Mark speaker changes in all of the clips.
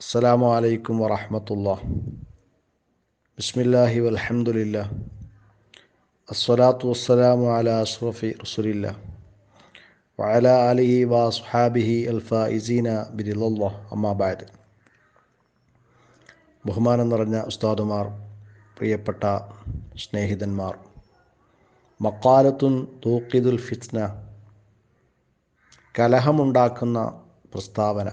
Speaker 1: السلام عليكم ورحمة الله بسم الله والحمد لله الصلاة والسلام على أشرف رسول الله وعلى آله وأصحابه الفائزين برضا الله أما بعد ബഹുമാനം നിറഞ്ഞ ഉസ്താദുമാർ പ്രിയപ്പെട്ട സ്നേഹിതന്മാർ മക്കാലത്തുൻ തൂക്കിദുൽ ഫിത്ന കലഹമുണ്ടാക്കുന്ന പ്രസ്താവന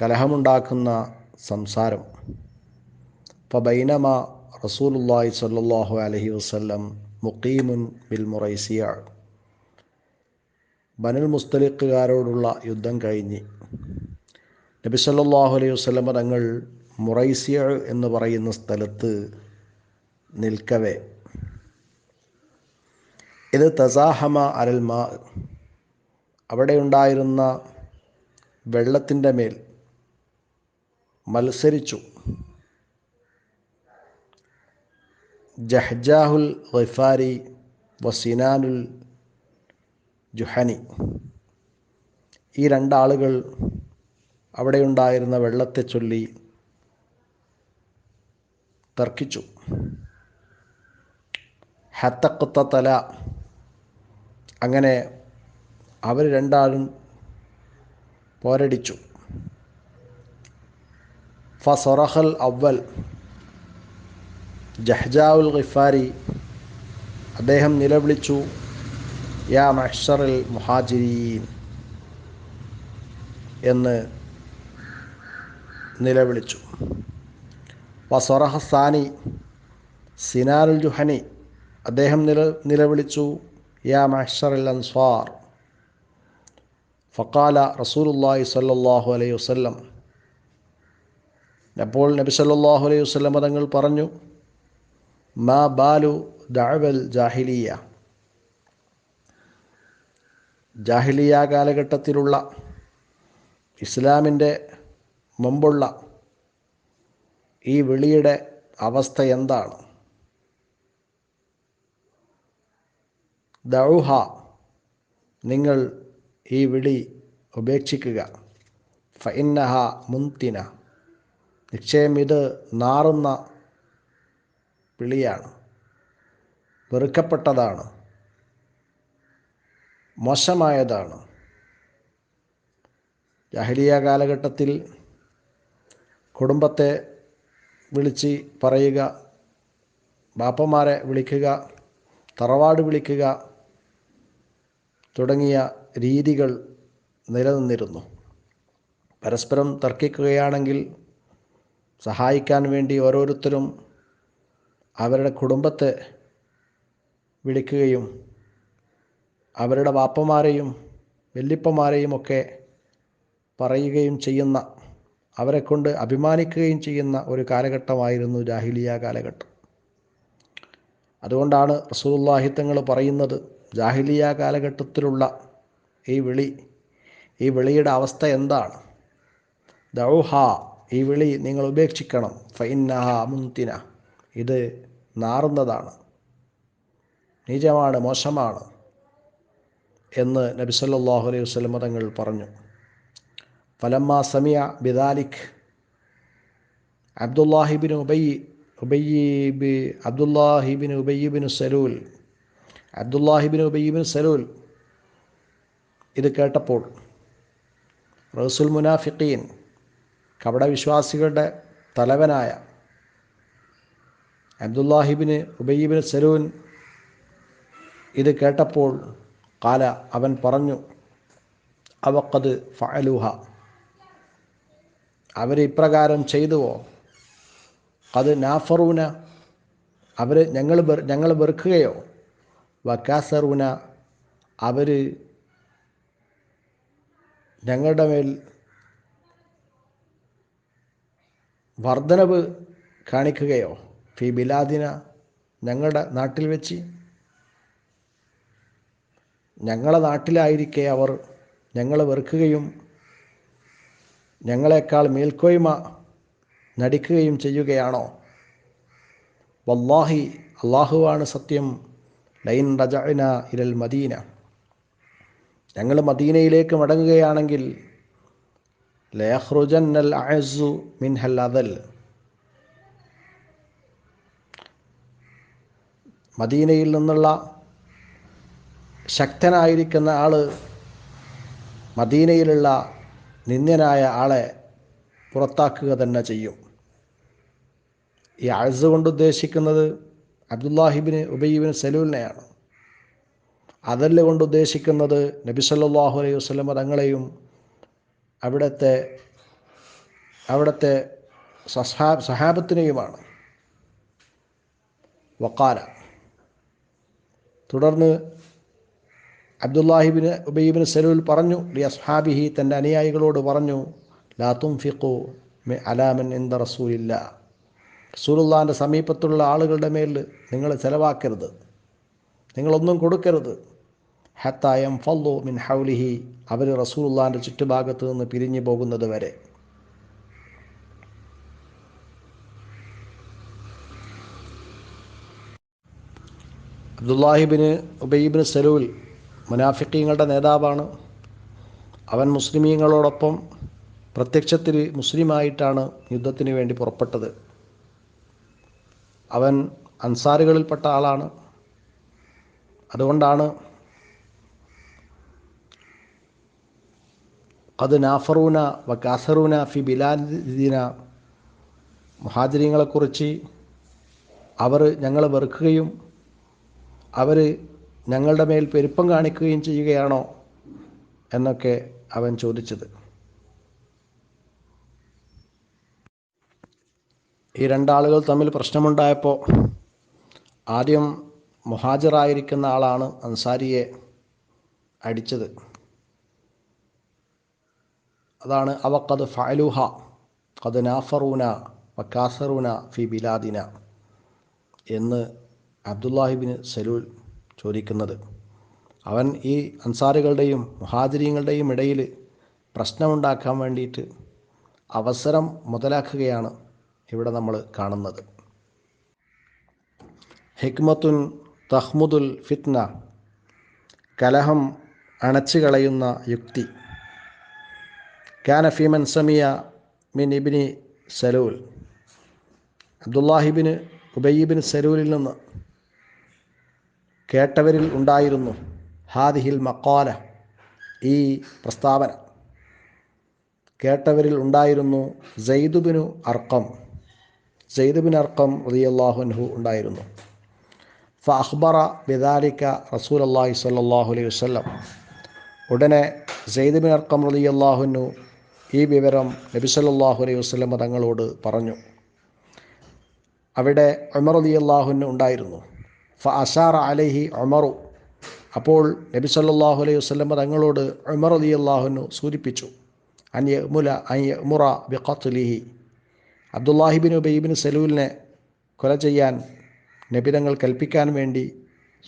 Speaker 1: കലഹമുണ്ടാക്കുന്ന സംസാരം. ഫബൈനമ റസൂലുല്ലാഹി സ്വല്ലല്ലാഹു അലഹി വസല്ലം മുക്കീമുൻ ബിൽ മുറൈസിയ. ബനുൽ മുസ്തലിഖുകാരോടുള്ള യുദ്ധം കഴിഞ്ഞ്. നബി സല്ലാഹു അലൈഹി വസ്ലമ തങ്ങൾ മുറൈസിയ എന്ന് പറയുന്ന സ്ഥലത്ത് നിൽക്കവേ. ഇത് തസാഹമ അരൽമാ അവിടെ ഉണ്ടായിരുന്ന വെള്ളത്തിന്റെ മേൽ മത്സരിച്ചു. ജഹ്ജാഹുൽ വൈഫാരി വസിനാനുൽ ജുഹനി. ഈ രണ്ടാളുകൾ അവിടെയുണ്ടായിരുന്ന വെള്ളത്തെ ചൊല്ലി തർക്കിച്ചു. ഹത്തക്കുത്ത തല. അങ്ങനെ അവർ രണ്ടാളും പോരടിച്ചു. ഫസൊറഹൽ അവൽ ജഹ്ജാവുൽ ഖിഫാരി അദ്ദേഹം നിലവിളിച്ചു യാ മഹ്ഷറിൽ മുഹാജിരീൻ എന്ന് നിലവിളിച്ചു. വസൊറഹ സാനി സിനാറുൽ ജുഹനി അദ്ദേഹം നില നിലവിളിച്ചു യാ മഹ്ഷറിൽ അൻസ്വാർ ഫക്കാല റസൂലുല്ലാഹി സല്ലാഹു അലൈഹി വസ്ല്ലം അപ്പോൾ നബി സല്ലാഹു അലൈഹി വസ്ലം തങ്ങൾ പറഞ്ഞു മാ ബാലു ദഅവൽ ജാഹിലിയ. ജാഹിലിയ കാലഘട്ടത്തിലുള്ള ഇസ്ലാമിന്റെ മുമ്പുള്ള ഈ വിളിയുടെ അവസ്ഥ എന്താണ്? ദൗഹ നിങ്ങൾ ഈ വിളി ഉപേക്ഷിക്കുക. ഫൈന്നഹ മുന്തിന നിശ്ചയം ഇത് നാറുന്ന വിളിയാണ് വെറുക്കപ്പെട്ടതാണ്. മോശമായതാണ്. ജാഹലിയ കാലഘട്ടത്തിൽ കുടുംബത്തെ വിളിച്ച് പറയുക ബാപ്പമാരെ വിളിക്കുക തറവാട് വിളിക്കുക തുടങ്ങിയ രീതികൾ നിലനിന്നിരുന്നു. പരസ്പരം തർക്കിക്കുകയാണെങ്കിൽ സഹായിക്കാൻ വേണ്ടി ഓരോരുത്തരും അവരുടെ കുടുംബത്തെ വിളിക്കുകയും അവരുടെ വാപ്പമാരെയും വല്യപ്പമാരെയും ഒക്കെ പറയുകയും ചെയ്യുന്ന അവരെ കൊണ്ട് അഭിമാനിക്കുകയും ചെയ്യുന്ന ഒരു കാലഘട്ടമായിരുന്നു ജാഹിലിയ കാലഘട്ടം. അതുകൊണ്ടാണ് റസൂലുള്ളാഹി തങ്ങൾ പറയുന്നത് ജാഹിലിയ കാലഘട്ടത്തിലുള്ള ഈ വിളി ഈ വിളിയുടെ അവസ്ഥ എന്താണ്? ദൗഹ ഈ വിളി നിങ്ങൾ ഉപേക്ഷിക്കണം. ഫൈനഹ മുന്തിന ഇത് നാറുന്നതാണ്. നീചമാണ് മോശമാണ് എന്ന് നബി സല്ലല്ലാഹു അലൈഹി വസല്ലം തങ്ങൾ പറഞ്ഞു. ഫലമ്മ സമിയ ബിദാലിഖ് അബ്ദുല്ലാഹിബിൻ ഉബൈ ഉബയ്യബി അബ്ദുല്ലാഹിബിൻ ഉബയ്യബിൻ സലൂൽ. അബ്ദുല്ലാഹിബിൻ ഉബയ്യബിൻ സലൂൽ. ഇത് കേട്ടപ്പോൾ റസുൽ മുനാഫിഖീൻ കപടവിശ്വാസികളുടെ തലവനായ അബ്ദുല്ലാഹിബിന് ഉബയ്യബിൻ സലൂൻ ഇത് കേട്ടപ്പോൾ കാല അവൻ പറഞ്ഞു അവക്കത് ഫഅലുഹ. അവർ ഇപ്രകാരം ചെയ്തുവോ? അത് നാഫറൂന. അവർ ഞങ്ങൾ ഞങ്ങൾ വെറുക്കുകയോ? വക്കാസറൂന അവർ ഞങ്ങളുടെ മേൽ വർധനവ് കാണിക്കുകയോ ഫി ബിലാദിന ഞങ്ങളുടെ നാട്ടിൽ വെച്ച്? ഞങ്ങളെ നാട്ടിലായിരിക്കെ അവർ ഞങ്ങളെ വെറുക്കുകയും ഞങ്ങളെക്കാൾ മേൽക്കോയ്മ നടിക്കുകയും ചെയ്യുകയാണോ? വല്ലാഹി അള്ളാഹുവാണ് സത്യം. ലൈൻ റജഅന ഇരൽ മദീന. ഞങ്ങൾ മദീനയിലേക്ക് മടങ്ങുകയാണെങ്കിൽ മിൻഹൽ മദീനയിൽ നിന്നുള്ള ശക്തനായിരിക്കുന്ന ആൾ മദീനയിലുള്ള നിന്ദ്യനായ ആളെ പുറത്താക്കുക തന്നെ ചെയ്യും. ഈ അഴ്സ് കൊണ്ട് ഉദ്ദേശിക്കുന്നത് അബ്ദുല്ലാഹിബിന് ഉബൈബിന് സലൂലിനെയാണ്. അതല്ല കൊണ്ട് ഉദ്ദേശിക്കുന്നത് നബി സല്ലല്ലാഹു അലൈഹി വസ്ലം തങ്ങളെയും അവിടുത്തെ അവിടുത്തെ സഹാ സഹാബത്തിനെയുമാണ്. വക്കാല തുടർന്ന് അബ്ദുല്ലാഹിബിന് ഉബൈബിന് സലൂൽ പറഞ്ഞു ലി അസ്ഹാബിഹി തന്റെ അനുയായികളോട് പറഞ്ഞു ലാ തുംഫിഖു മെ അലാമൻ എന്ത റസൂലില്ല. റസൂലുള്ളാന്റെ സമീപത്തുള്ള ആളുകളുടെ മേൽ നിങ്ങൾ ചിലവാക്കരുത്. നിങ്ങളൊന്നും കൊടുക്കരുത്. ഹത്തായം ഫല്ലു മിൻ ഹൗലിഹി. അവർ റസൂലുള്ളാന്റെ ചുറ്റുഭാഗത്ത് നിന്ന് പിരിഞ്ഞു പോകുന്നത് വരെ. അബ്ദുല്ലാഹിബിന് ഉബൈബിന് സലൂൽ മുനാഫിക്കീങ്ങളുടെ നേതാവാണ്. അവൻ മുസ്ലിമീങ്ങളോടൊപ്പം പ്രത്യക്ഷത്തിൽ മുസ്ലിമായിട്ടാണ് യുദ്ധത്തിന് വേണ്ടി പുറപ്പെട്ടത്. അവൻ അൻസാറുകളിൽപ്പെട്ട ആളാണ്. അതുകൊണ്ടാണ് അത് നാഫറൂന വ കാസറൂന ഫി ബിലാദിന മുഹാജിരിങ്ങളെക്കുറിച്ച് അവർ ഞങ്ങളെ വെറുക്കുകയും അവർ ഞങ്ങളുടെ മേൽ പെരുപ്പം കാണിക്കുകയും ചെയ്യുകയാണോ എന്നൊക്കെ അവൻ ചോദിച്ചത്. ഈ രണ്ടാളുകൾ തമ്മിൽ പ്രശ്നമുണ്ടായപ്പോൾ ആദ്യം മുഹാജറായിരിക്കുന്ന ആളാണ് അൻസാരിയെ അടിച്ചത്. അതാണ് അവ അവക്കത് ഫലുഹ കത് നാഫറൂന വക്കാസറൂന ഫി ബിലാദിന എന്ന് അബ്ദുല്ലാഹിബിന് സലൂൽ ചോദിക്കുന്നത്. അവൻ ഈ അൻസാറുകളുടെയും മുഹാജിരിങ്ങളുടെയും ഇടയിൽ പ്രശ്നമുണ്ടാക്കാൻ വേണ്ടിയിട്ട് അവസരം മുതലാക്കുകയാണ് ഇവിടെ നമ്മൾ കാണുന്നത്. ഹിക്മത്തുൻ തഹ്മുദുൽ ഫിത്ന കലഹം അണച്ചു കളയുന്ന യുക്തി. കാന ഫീമൻ സമിയ മിൻ ഇബിനി സലൂൽ അബ്ദുല്ലാഹിബിന് ഉബയ്യബിൻ സലൂലിൽ നിന്ന് കേട്ടവരിൽ ഉണ്ടായിരുന്നു ഹാദിഹിൽ മക്കാല ഈ പ്രസ്താവന. കേട്ടവരിൽ ഉണ്ടായിരുന്നു ജെയ്ദുബിനു അർക്കം ജയ്ദുബിൻ അർക്കം റളിയല്ലാഹുൻഹു ഉണ്ടായിരുന്നു ഫ അഹ്ബറ ബിദാലിക്ക റസൂൽ അള്ളാഹി സ്വല്ലല്ലാഹു അലൈഹി വസല്ലം. ഉടനെ സെയ്ദ് ബിൻ അർക്കം റളിയല്ലാഹുനു ഈ വിവരം നബി സല്ലല്ലാഹു അലൈഹി വസ്ലമ തങ്ങളോട് പറഞ്ഞു. അവിടെ ഉമർ റളിയല്ലാഹുനു ഉണ്ടായിരുന്നു. ഫ അസാർ അലഹി ഉമറു. അപ്പോൾ നബി സല്ലാഹു അലൈഹി വസ്ലമ തങ്ങളോട് ഉമർ റളിയല്ലാഹുനു സൂചിപ്പിച്ചു അൻ യമുല അൻ യമുറ ബിഖത്ലിഹി. അബ്ദുല്ലാഹിബിൻ ഉബൈബിൻ സലൂലിനെ കൊല ചെയ്യാൻ നബി തങ്ങൾ കൽപ്പിക്കാൻ വേണ്ടി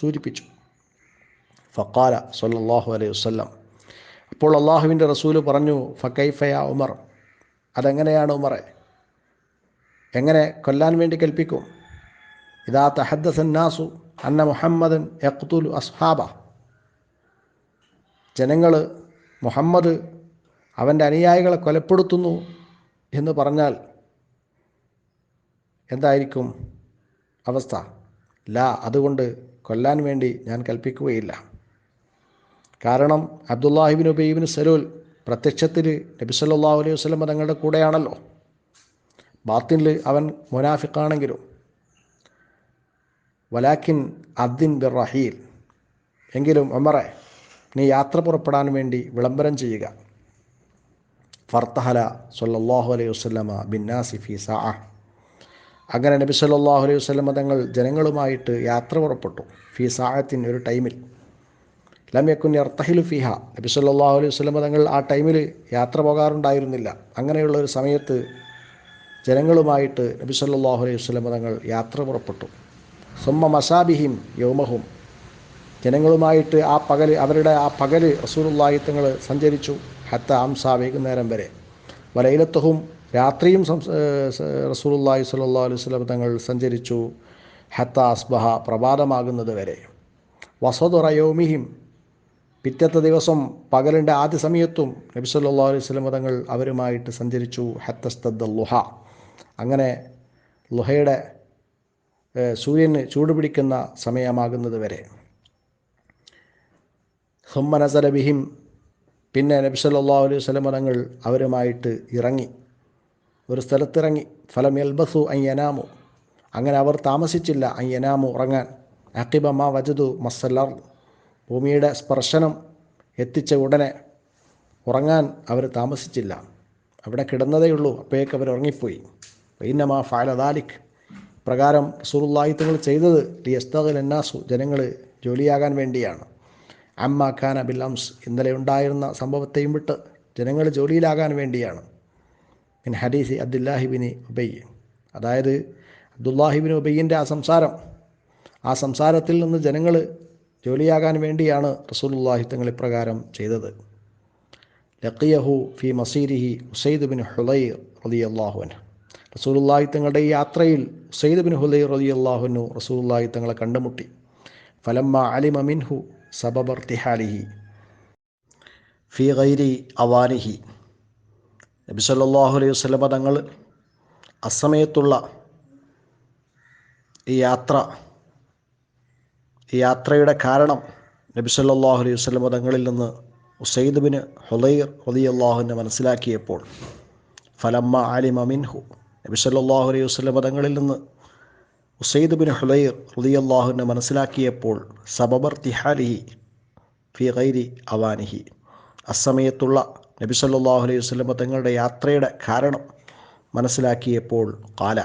Speaker 1: സൂചിപ്പിച്ചു. ഫക്കാല സല്ലല്ലാഹു അലൈഹി വസല്ലം അപ്പോൾ അള്ളാഹുവിന്റെ റസൂൽ പറഞ്ഞു ഫക്കൈഫയ ഉമർ. അതെങ്ങനെയാണ് ഉമറെ? എങ്ങനെ കൊല്ലാൻ വേണ്ടി കൽപ്പിക്കും? ഇതാ തഹദ്ദസന്നാസു അന്ന മുഹമ്മദൻ യഖ്തുലു അസ്ഹാബ. ജനങ്ങൾ മുഹമ്മദ് അവന്റെ അനുയായികളെ കൊലപ്പെടുത്തുന്നു എന്ന് പറഞ്ഞാൽ എന്തായിരിക്കും അവസ്ഥ? ലാ അതുകൊണ്ട് കൊല്ലാൻ വേണ്ടി ഞാൻ കൽപ്പിക്കുകയില്ല. കാരണം അബ്ദുല്ലാഹിബിൻ ഉബൈബിൻ സലൂൽ പ്രത്യക്ഷത്തിൽ നബി സല്ലാ അലൈഹി വസല്ലം തങ്ങളുടെ കൂടെയാണല്ലോ. ബാത്തിനിൽ അവൻ മുനാഫിക്കാണെങ്കിലും വലാക്കിൻ അദ്ദിൻ ബിർ റഹീൽ. എങ്കിലും ഉമറെ നീ യാത്ര പുറപ്പെടാൻ വേണ്ടി വിളംബരം ചെയ്യുക. ഫർത്തഹല സല്ലല്ലാഹു അലൈഹി വസ്ലമ ബിന്നാസി ഫി സാ അങ്ങനെ നബി സല്ലല്ലാഹു അലൈഹി വസ്ലമ തങ്ങൾ ജനങ്ങളുമായിട്ട് യാത്ര പുറപ്പെട്ടു ഫി സാഹത്തിൻ ഒരു ടൈമിൽ. ലം അർത്തഹിലു ഫിഹ. നബി സല്ലാ അലൈഹി സ്വലമ തങ്ങൾ ആ ടൈമിൽ യാത്ര പോകാറുണ്ടായിരുന്നില്ല. അങ്ങനെയുള്ള ഒരു സമയത്ത് ജനങ്ങളുമായിട്ട് നബി സല്ലാഹു അലൈഹി സ്വലമ തങ്ങൾ യാത്ര പുറപ്പെട്ടു. സുമ്മ മസാബിഹിം യോമഹും. ജനങ്ങളുമായിട്ട് ആ പകൽ അവരുടെ ആ പകൽ റസൂലുള്ളാഹി തങ്ങൾ സഞ്ചരിച്ചു. ഹത്ത അംസ വൈകുന്നേരം വരെ. വലയിലത്തഹും രാത്രിയും റസൂലുള്ളാഹി സ്വല്ലല്ലാഹു അലൈഹി വസല്ലം തങ്ങൾ സഞ്ചരിച്ചു. ഹത്ത അസ്ബഹ പ്രഭാതമാകുന്നത് വരെ. വസതുറ യൗമിഹിം പിറ്റത്തെ ദിവസം പകലിന്റെ ആദ്യ സമയത്തും നബി സല്ലാ അലൈഹി സ്വലം തങ്ങൾ അവരുമായിട്ട് സഞ്ചരിച്ചു. ഹത്തസ്തദ് ലുഹ അങ്ങനെ ലുഹയുടെ സൂര്യന് ചൂടുപിടിക്കുന്ന സമയമാകുന്നത് വരെ. ഹുമ്മനസലബിഹിം പിന്നെ നബി സല്ലാ അലൈഹി സ്വലം തങ്ങൾ അവരുമായിട്ട് ഇറങ്ങി. ഒരു സ്ഥലത്തിറങ്ങി. ഫലം എൽബസു അയ്യനാമു അങ്ങനെ അവർ താമസിച്ചില്ല അയ്യനാമു ഉറങ്ങാൻ. അക്കിബമ്മ വജതു മസല്ലർ ഭൂമിയുടെ സ്പർശനം എത്തിച്ച ഉടനെ ഉറങ്ങാൻ അവർ താമസിച്ചില്ല. അവിടെ കിടന്നതേയുള്ളൂ അപ്പോഴേക്ക് അവർ ഉറങ്ങിപ്പോയി. വൈനമാ ഫാലദാലിക് പ്രകാരം റസൂലുള്ളാഹി തങ്ങൾ ചെയ്തത് ടി എസ്തഖൽ എന്നാസു ജനങ്ങൾ ജോലിയാകാൻ വേണ്ടിയാണ്. അമ്മ ഖാന ബില്ലംസ് ഇന്നലെ ഉണ്ടായിരുന്ന സംഭവത്തെയും വിട്ട് ജനങ്ങൾ ജോലിയിലാകാൻ വേണ്ടിയാണ്. മിൻ ഹരീസി അബ്ദുല്ലാഹിബിന് ഉബൈ. അതായത് അബ്ദുല്ലാഹിബിൻ ഉബയ്യന്റെ ആ സംസാരം. ആ സംസാരത്തിൽ നിന്ന് ജനങ്ങൾ ജോലിയാകാൻ വേണ്ടിയാണ് റസൂലുള്ളാഹി തങ്ങൾ ഇപ്രകാരം ചെയ്തത്. ലക്കിയഹു ഫി മസീരിഹി ഉസൈദ് ബിൻ ഹുലൈർ റതി അള്ളാഹുൻ റസൂലുള്ളാഹി തങ്ങളുടെ ഈ യാത്രയിൽ ഉസൈദ് ബിൻ ഹുലൈർ റതി അള്ളാഹുനു റസൂലുള്ളാഹി തങ്ങളെ കണ്ടുമുട്ടി. ഫലമ്മ അലിമ മിൻഹു സബബർ തിഹാലിഹി ഫി ഗൈരി അവാനിഹി നബി സല്ലല്ലാഹു അലൈഹി വസല്ലമ തങ്ങൾ അസമയത്തുള്ള ഈ യാത്ര യാത്രയുടെ കാരണം നബി സല്ലല്ലാഹു അലൈഹി വസല്ലമ തങ്ങളിൽ നിന്ന് ഉസൈദ് ബിൻ ഹുലൈർ അള്ളാഹുവിനെ മനസ്സിലാക്കിയപ്പോൾ ഫലമ്മ ആലിമ മിൻഹു. നബി സല്ലല്ലാഹു അലൈഹി വസല്ലമ തങ്ങളിൽ നിന്ന് ഉസൈദ് ബിൻ ഹുലൈർ അള്ളാഹുവിനെ മനസ്സിലാക്കിയപ്പോൾ സബബർ തിഹാലിഹി ഫി ഗൈരി അവാനിഹി. അസമയത്തുള്ള നബി സല്ലല്ലാഹു അലൈഹി വസല്ലമ തങ്ങളുടെ യാത്രയുടെ കാരണം മനസ്സിലാക്കിയപ്പോൾ കാല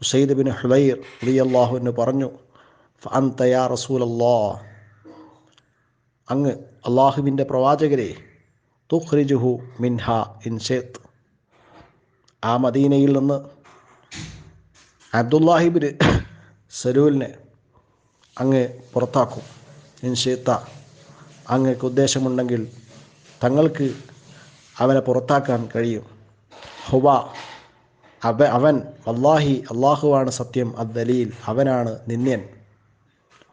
Speaker 1: ഉസൈദ് ബിൻ ഹുലൈർ അള്ളാഹുവിന് പറഞ്ഞു റസൂലല്ലാ. അങ്ങ് അള്ളാഹുവിന്റെ പ്രവാചകരെ തുഖ്രിജുഹു മിൻഹ ഇൻഷേത്ത് ആ മദീനയിൽ നിന്ന് അബ്ദുല്ലാഹിബിൻ സലൂലിനെ അങ്ങ് പുറത്താക്കും. ഇൻഷേത്ത അങ്ങക്ക് ഉദ്ദേശമുണ്ടെങ്കിൽ തങ്ങൾക്ക് അവനെ പുറത്താക്കാൻ കഴിയും. ഹുബ അവ അവൻ അള്ളാഹി അള്ളാഹുവാണ് സത്യം അദ്ദലീൽ അവനാണ് നിന്യൻ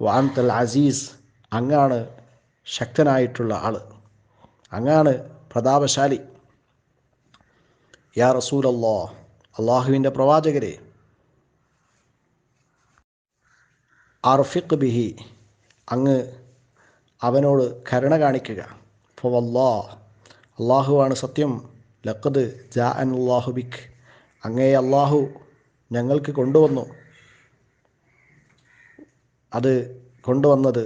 Speaker 1: വാന്തൽ അസീസ് അങ്ങാണ് ശക്തനായിട്ടുള്ള ആൾ അങ്ങാണ് പ്രതാപശാലി. യാ അള്ളാ അള്ളാഹുവിന്റെ പ്രവാചകരെ. അർഫിഖ് ബിഹി അങ്ങ് അവനോട് കരുണ കാണിക്കുക. ഫവല്ലാ അള്ളാഹുവാണ് സത്യം. ലക്കത് ജാ അൻ അള്ളാഹു ബിഖ് അങ്ങേ അള്ളാഹു ഞങ്ങൾക്ക് കൊണ്ടുവന്നു. അത് കൊണ്ടുവന്നത്.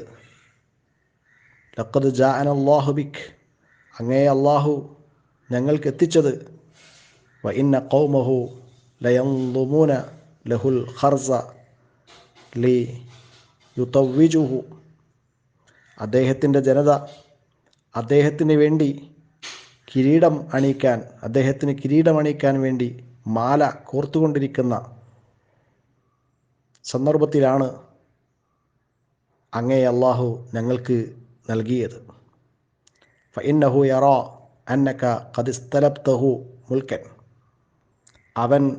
Speaker 1: ലക്കത് ജാ അൻ അള്ളാഹു ബിഖ് അങ്ങേ അള്ളാഹു ഞങ്ങൾക്ക് എത്തിച്ചത്. വ ഇന്ന കൗമഹു ലയന്തുമൂന ലഹുൽ ഖർസ ലി യുതവ്വിജുഹു. അദ്ദേഹത്തിന്റെ ജനത അദ്ദേഹത്തിന് വേണ്ടി കിരീടം അണിയിക്കാൻ അദ്ദേഹത്തിന് കിരീടം അണിയിക്കാൻ വേണ്ടി മാല കോർത്തുകൊണ്ടിരിക്കുന്ന സന്ദർഭത്തിലാണ് അങ്ങേ അള്ളാഹു ഞങ്ങൾക്ക് നൽകിയത്. ഫഇന്നഹു യറാ അന്നക കതിസ്തലബ്തഹു മുൽക്കൻ. അവൻ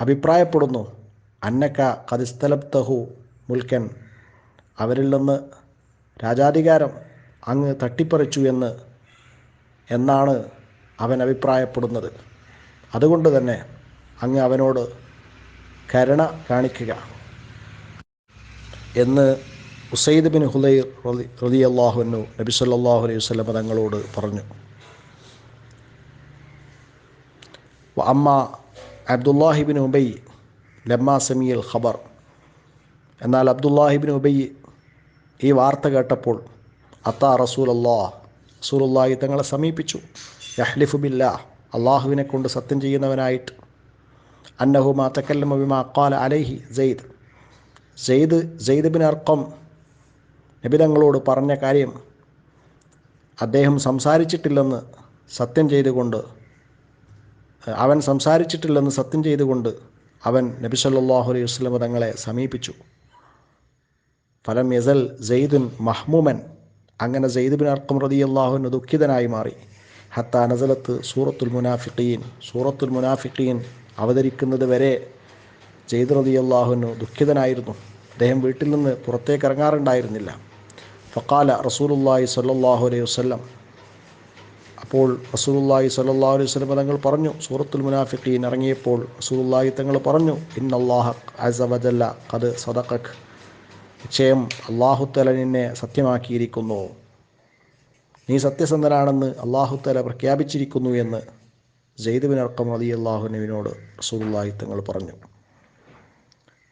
Speaker 1: അഭിപ്രായപ്പെടുന്നു അന്നക്ക കതിസ്തലബ്തഹു മുൽക്കൻ. അവരിൽ നിന്ന് രാജാധികാരം അങ്ങ് തട്ടിപ്പറിച്ചു എന്ന് എന്നാണ് അവൻ അഭിപ്രായപ്പെടുന്നത്. അതുകൊണ്ട് തന്നെ അങ്ങ് അവനോട് കരുണ കാണിക്കുക. എന്ന് ഉസൈദ് ബിൻ ഹുലൈർ റലി അള്ളാഹുനു നബി സല്ലാഹു അലൈഹി വസ്ലമ തങ്ങളോട് പറഞ്ഞു. അമ്മ അബ്ദുല്ലാഹിബിൻ ഉബൈ ലമ്മ സമിയൽ ഖബർ. എന്നാൽ അബ്ദുല്ലാഹിബിൻ ഉബൈ ഈ വാർത്ത കേട്ടപ്പോൾ അത്താ റസൂൽ അള്ളാഹ് റസൂലുള്ളാഹി തങ്ങളെ സമീപിച്ചു. യഹ്ലിഫു ബില്ല അള്ളാഹുവിനെ കൊണ്ട് സത്യം ചെയ്യുന്നവനായിട്ട്. അന്നഹു മാ തക്കല്ലമ ബിമാ ഖാല അലൈഹി Zaid. Zaid Zaid bin Arqam നബിതങ്ങളോട് പറഞ്ഞ കാര്യം അദ്ദേഹം സംസാരിച്ചിട്ടില്ലെന്ന് സത്യം ചെയ്തുകൊണ്ട് അവൻ സംസാരിച്ചിട്ടില്ലെന്ന് സത്യം ചെയ്തുകൊണ്ട് അവൻ നബി സല്ലാഹു അലൈഹി വസ്ലമ തങ്ങളെ സമീപിച്ചു. ഫലം യസൽ സെയ്ദുൻ മഹ്മൂമൻ അങ്ങനെ സെയ്ദ് ബിൻ അർക്കം റതി അള്ളാഹുവിന് ദുഃഖിതനായി മാറി. ഹത്താ നസലത്ത് സൂറത്തുൽ മുനാഫിഖീൻ സൂറത്തുൽ മുനാഫിഖീൻ അവതരിക്കുന്നത് വരെ സെയ്ദ് റതി അള്ളാഹുനു ദുഃഖിതനായിരുന്നു. അദ്ദേഹം വീട്ടിൽ നിന്ന് പുറത്തേക്ക് ഇറങ്ങാറുണ്ടായിരുന്നില്ല. ഫക്കാല റസൂലുല്ലാഹി സല്ലാഹു അലൈഹി വസ്ലം അപ്പോൾ റസൂലുല്ലാഹി സല്ലാ അലൈഹി വസ്ലം തങ്ങൾ പറഞ്ഞു സൂറത്തുൽ മുനാഫിഖീൻ ഇറങ്ങിയപ്പോൾ റസൂലുല്ലാഹി തങ്ങൾ പറഞ്ഞു ഇന്നല്ലാഹ അസവജല്ല കത് സദഖക്. നിശ്ചയം അള്ളാഹുത്തല നിന്നെ സത്യമാക്കിയിരിക്കുന്നു. നീ സത്യസന്ധനാണെന്ന് അള്ളാഹുത്തല പ്രഖ്യാപിച്ചിരിക്കുന്നു എന്ന് ജെയ്ദ് ബിൻ അർക്കം അലി അള്ളാഹുനുവിനോട് റസൂലുല്ലാഹി തങ്ങൾ പറഞ്ഞു.